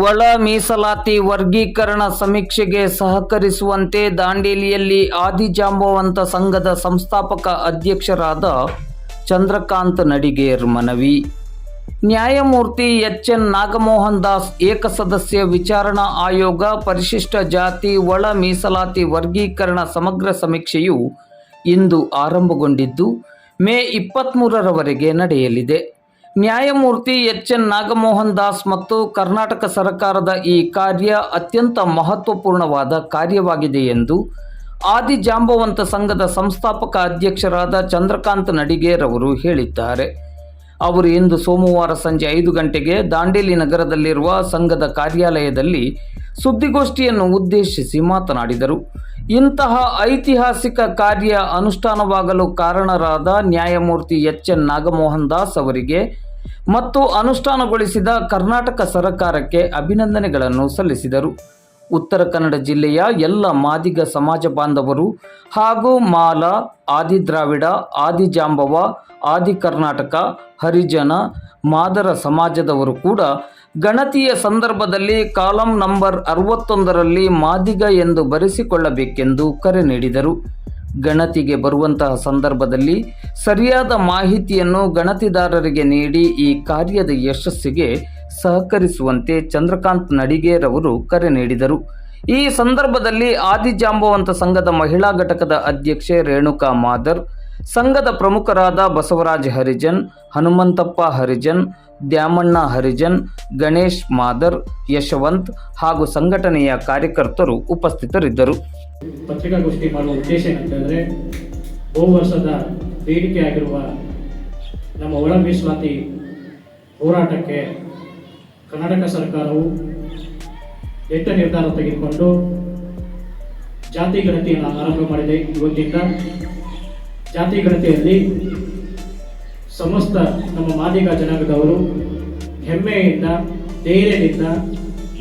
ಒಳ ಮೀಸಲಾತಿ ವರ್ಗೀಕರಣ ಸಮೀಕ್ಷೆಗೆ ಸಹಕರಿಸುವಂತೆ ದಾಂಡೇಲಿಯಲ್ಲಿ ಆದಿಜಾಂಬವಂತ ಸಂಘದ ಸಂಸ್ಥಾಪಕ ಅಧ್ಯಕ್ಷರಾದ ಚಂದ್ರಕಾಂತ್ ನಡಿಗೇರ್ ಮನವಿ. ನ್ಯಾಯಮೂರ್ತಿ ಎಚ್ ಎನ್ ನಾಗಮೋಹನ್ ದಾಸ್ ಏಕಸದಸ್ಯ ವಿಚಾರಣಾ ಆಯೋಗ ಪರಿಶಿಷ್ಟ ಜಾತಿ ಒಳ ಮೀಸಲಾತಿ ವರ್ಗೀಕರಣ ಸಮಗ್ರ ಸಮೀಕ್ಷೆಯು ಇಂದು ಆರಂಭಗೊಂಡಿದ್ದು, ಮೇ ಇಪ್ಪತ್ತ್ಮೂರರವರೆಗೆ ನಡೆಯಲಿದೆ. ನ್ಯಾಯಮೂರ್ತಿ ಎಚ್ ಎನ್ ನಾಗಮೋಹನ್ ದಾಸ್ ಮತ್ತು ಕರ್ನಾಟಕ ಸರ್ಕಾರದ ಈ ಕಾರ್ಯ ಅತ್ಯಂತ ಮಹತ್ವಪೂರ್ಣವಾದ ಕಾರ್ಯವಾಗಿದೆ ಎಂದು ಆದಿಜಾಂಬವಂತ ಸಂಘದ ಸಂಸ್ಥಾಪಕ ಅಧ್ಯಕ್ಷರಾದ ಚಂದ್ರಕಾಂತ್ ನಡಿಗೇರ್ ಅವರು ಹೇಳಿದ್ದಾರೆ. ಅವರು ಇಂದು ಸೋಮವಾರ ಸಂಜೆ ಐದು ಗಂಟೆಗೆ ದಾಂಡೇಲಿ ನಗರದಲ್ಲಿರುವ ಸಂಘದ ಕಾರ್ಯಾಲಯದಲ್ಲಿ ಸುದ್ದಿಗೋಷ್ಠಿಯನ್ನು ಉದ್ದೇಶಿಸಿ ಮಾತನಾಡಿದರು. ಇಂತಹ ಐತಿಹಾಸಿಕ ಕಾರ್ಯ ಅನುಷ್ಠಾನವಾಗಲು ಕಾರಣರಾದ ನ್ಯಾಯಮೂರ್ತಿ ಎಚ್ ಎನ್ ನಾಗಮೋಹನ್ ದಾಸ್ ಅವರಿಗೆ ಮತ್ತು ಅನುಷ್ಠಾನಗೊಳಿಸಿದ ಕರ್ನಾಟಕ ಸರಕಾರಕ್ಕೆ ಅಭಿನಂದನೆಗಳನ್ನು ಸಲ್ಲಿಸಿದರು. ಉತ್ತರ ಕನ್ನಡ ಜಿಲ್ಲೆಯ ಎಲ್ಲ ಮಾದಿಗ ಸಮಾಜ ಬಾಂಧವರು ಹಾಗೂ ಮಾಲ, ಆದಿದ್ರಾವಿಡ, ಆದಿಜಾಂಬವ ಆದಿ ಕರ್ನಾಟಕ ಹರಿಜನ, ಮಾದರ ಸಮಾಜದವರು ಕೂಡ ಗಣತಿಯ ಸಂದರ್ಭದಲ್ಲಿ ಕಾಲಂ ನಂಬರ್ ಅರವತ್ತೊಂದರಲ್ಲಿ ಮಾದಿಗ ಎಂದು ಬರೆಸಿಕೊಳ್ಳಬೇಕೆಂದು ಕರೆ ನೀಡಿದರು. ಗಣತಿಗೆ ಬರುವಂತಹ ಸಂದರ್ಭದಲ್ಲಿ ಸರಿಯಾದ ಮಾಹಿತಿಯನ್ನು ಗಣತಿದಾರರಿಗೆ ನೀಡಿ ಈ ಕಾರ್ಯದ ಯಶಸ್ಸಿಗೆ ಸಹಕರಿಸುವಂತೆ ಚಂದ್ರಕಾಂತ್ ನಡಿಗೇರ್ ಅವರು ಕರೆ ನೀಡಿದರು. ಈ ಸಂದರ್ಭದಲ್ಲಿ ಆದಿಜಾಂಬವಂತ ಸಂಘದ ಮಹಿಳಾ ಘಟಕದ ಅಧ್ಯಕ್ಷೆ ರೇಣುಕಾ ಮಾದರ್, ಸಂಘದ ಪ್ರಮುಖರಾದ ಬಸವರಾಜ್ ಹರಿಜನ್, ಹನುಮಂತಪ್ಪ ಹರಿಜನ್, ದ್ಯಾಮಣ್ಣ ಹರಿಜನ್, ಗಣೇಶ್ ಮಾದರ್, ಯಶವಂತ್ ಹಾಗೂ ಸಂಘಟನೆಯ ಕಾರ್ಯಕರ್ತರು ಉಪಸ್ಥಿತರಿದ್ದರು. ಪತ್ರಿಕಾಗೋಷ್ಠಿ ಮಾಡುವ ಉದ್ದೇಶ ಏನಂತಂದರೆ ಬಹು ವರ್ಷದ ಬೇಡಿಕೆ ಆಗಿರುವ ನಮ್ಮ ಒಳ ಮೀಸಲಾತಿ ಹೋರಾಟಕ್ಕೆ ಕರ್ನಾಟಕ ಸರ್ಕಾರವು ಎಟ್ಟ ನಿರ್ಧಾರ ತೆಗೆದುಕೊಂಡು ಜಾತಿ ಗಣತಿಯನ್ನು ಆರಂಭ ಮಾಡಿದೆ. ಇವತ್ತಿಂದ ಜಾತಿ ಗಣತಿಯಲ್ಲಿ ಸಮಸ್ತ ನಮ್ಮ ಮಾದಿಗ ಜನಾಂಗದವರು ಹೆಮ್ಮೆಯಿಂದ, ಧೈರ್ಯದಿಂದ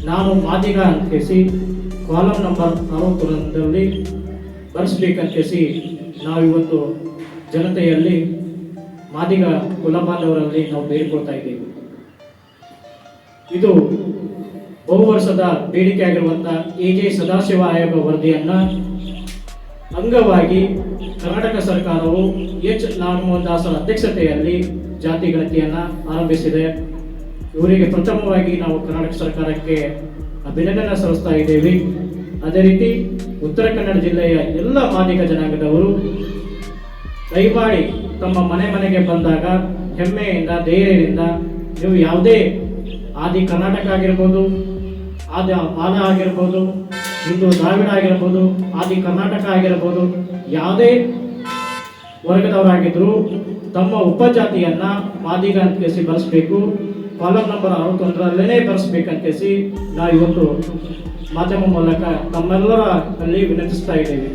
ನಾನು ಮಾದಿಗ ಅಂತಿಸಿ ಕಾಲಂ ನಂಬರ್ ಅರವತ್ತೊಂದರಲ್ಲಿ ನಾವು ನಾವಿವತ್ತು ಜನತೆಯಲ್ಲಿ ಮಾದಿಗ ಕುಲಬಾಂಧವರಲ್ಲಿ ನಾವು ಬೇಡಿಕೊಳ್ತಾ ಇದ್ದೀವಿ. ಇದು ಬಹು ವರ್ಷದ ಬೇಡಿಕೆ ಆಗಿರುವಂಥ ಎ ಜೆ ಸದಾಶಿವ ಆಯೋಗ ವರದಿಯನ್ನ ಅಂಗವಾಗಿ ಕರ್ನಾಟಕ ಸರ್ಕಾರವು ಎಚ್ ನಾಗಮೋಹನ್ ದಾಸರ ಅಧ್ಯಕ್ಷತೆಯಲ್ಲಿ ಜಾತಿ ಗಣತಿಯನ್ನ ಆರಂಭಿಸಿದೆ. ಇವರಿಗೆ ಪ್ರಥಮವಾಗಿ ನಾವು ಕರ್ನಾಟಕ ಸರ್ಕಾರಕ್ಕೆ ಅಭಿನಂದನೆ ಸಲ್ಲಿಸ್ತಾ ಇದ್ದೇವೆ. ಅದೇ ರೀತಿ ಉತ್ತರ ಕನ್ನಡ ಜಿಲ್ಲೆಯ ಎಲ್ಲ ಮಾದಿಗ ಜನಾಂಗದವರು ದಯಮಾಡಿ ತಮ್ಮ ಮನೆ ಮನೆಗೆ ಬಂದಾಗ ಹೆಮ್ಮೆಯಿಂದ, ಧೈರ್ಯದಿಂದ ನೀವು ಯಾವುದೇ ಆದಿ ಕರ್ನಾಟಕ ಆಗಿರ್ಬೋದು, ಆದಿ ಪಾದ ಆಗಿರ್ಬೋದು ಇಂದು ದ್ರಾವಿಡ ಆಗಿರ್ಬೋದು, ಆದಿ ಕರ್ನಾಟಕ ಆಗಿರ್ಬೋದು, ಯಾವುದೇ ವರ್ಗದವರಾಗಿದ್ದರೂ ತಮ್ಮ ಉಪಜಾತಿಯನ್ನು ಮಾದಿಗ ಅಂತೇಸಿ ಬಳಸಬೇಕು ಕಾಲಂ ನಂಬರ್ ಅರವತ್ತೊಂದರಲ್ಲೇ ಬರೆಸ್ಬೇಕಂತೇಸಿ ನಾವು ಇವತ್ತು ಮಾಧ್ಯಮ ಮೂಲಕ ತಮ್ಮೆಲ್ಲರ ಅಲ್ಲಿ ವಿನಂತಿಸ್ತಾ ಇದ್ದೇವೆ.